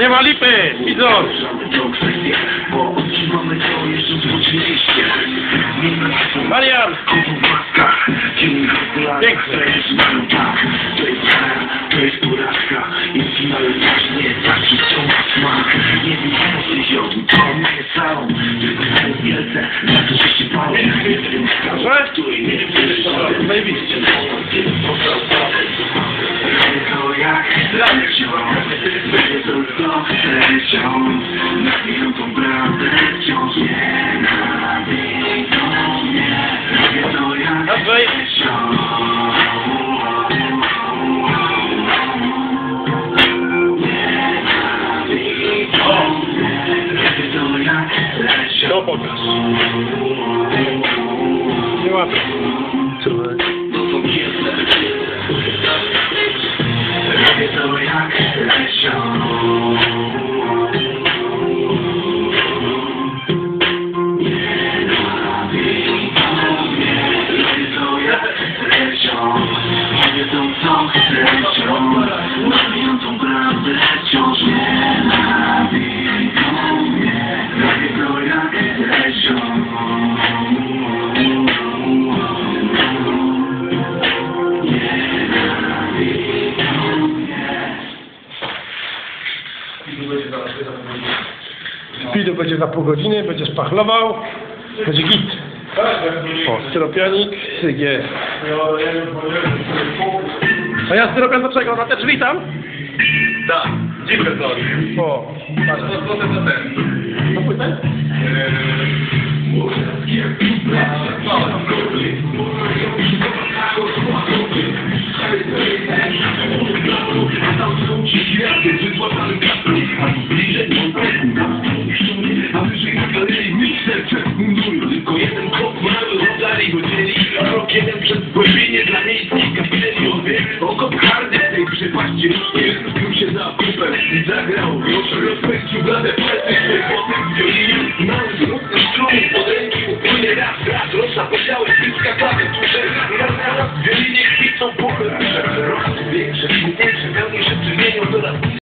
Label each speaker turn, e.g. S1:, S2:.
S1: Nie ma lipy, widzą.
S2: To kwestia, bo odczuwamy to jeszcze złoczyliście.
S1: Marian,
S2: w tak. To jest jest porażka. I w finale właśnie taki ma smak. Nie wiem, co się ziom, to nie jest salon. Tylko wielce, na to, się palą. Nie wiem,
S1: Proszę?
S2: której nie wiem,
S1: Zajebiście.
S2: Jak lecią, będzie to mnie. To. show.
S1: Speedu będzie za pół godziny, będzie szpachlował. Będzie git. O, styropianik, jest. A ja styropian do czego? Na te drzwi tam?
S3: Tak, dziwne to.
S1: O,
S3: Patrz, to to to ten.
S1: na Okop
S2: karny tej przypaści ludzkiej zbił się za kupę i zagrał. Już rozpędził blade palce swe potem wiolinem Mały smutny strumień pod ręki upłynie raz, raz Rozsapodziały bliska klawy duże. Raz, raz, raz Wiolinie kwitną puchy. Raz, raz Większe, silniejsze, pełni rzeczy mienią do nas